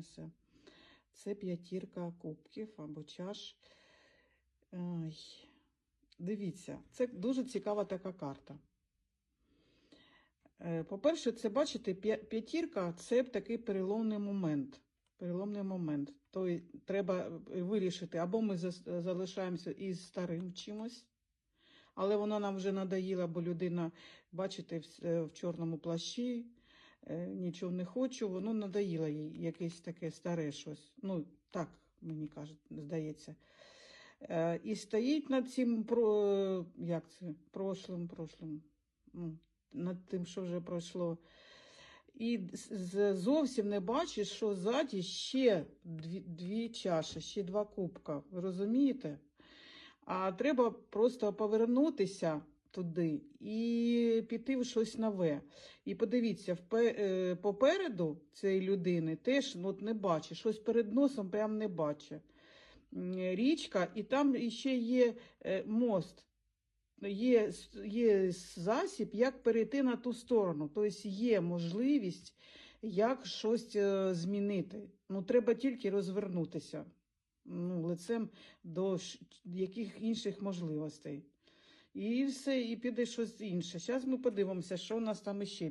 несе. Це п'ятірка кубків або чаш. Ай. Дивіться, це дуже цікава така карта. Е, По-перше, це бачите, п'ятірка це такий переломний момент. Переломний момент. Тобто треба вирішити, або ми залишаємося із старим чимось, але воно нам вже надоїло, бо людина, бачите, е, в чорному плащі, е, нічого не хочу, воно надоїло їй якесь таке старе щось. Ну, так, мені кажуть, здається. Е, І стоїть над цим про, е, як це, прошлим, прошлим, ну, над тим, що вже пройшло. І зовсім не бачиш, що ззаді ще дві, дві чаші, ще два кубка. Ви розумієте? А треба просто повернутися туди і піти в щось нове. І подивіться, е, попереду цієї людини теж ну, от не бачить, щось перед носом прям не бачить. Річка, і там ще є е, мост. Є, є засіб, як перейти на ту сторону. Тобто є можливість, як щось е, змінити. Ну, треба тільки розвернутися ну, лицем до яких інших можливостей. І все, і піде щось інше. Зараз ми подивимося, що у нас там іще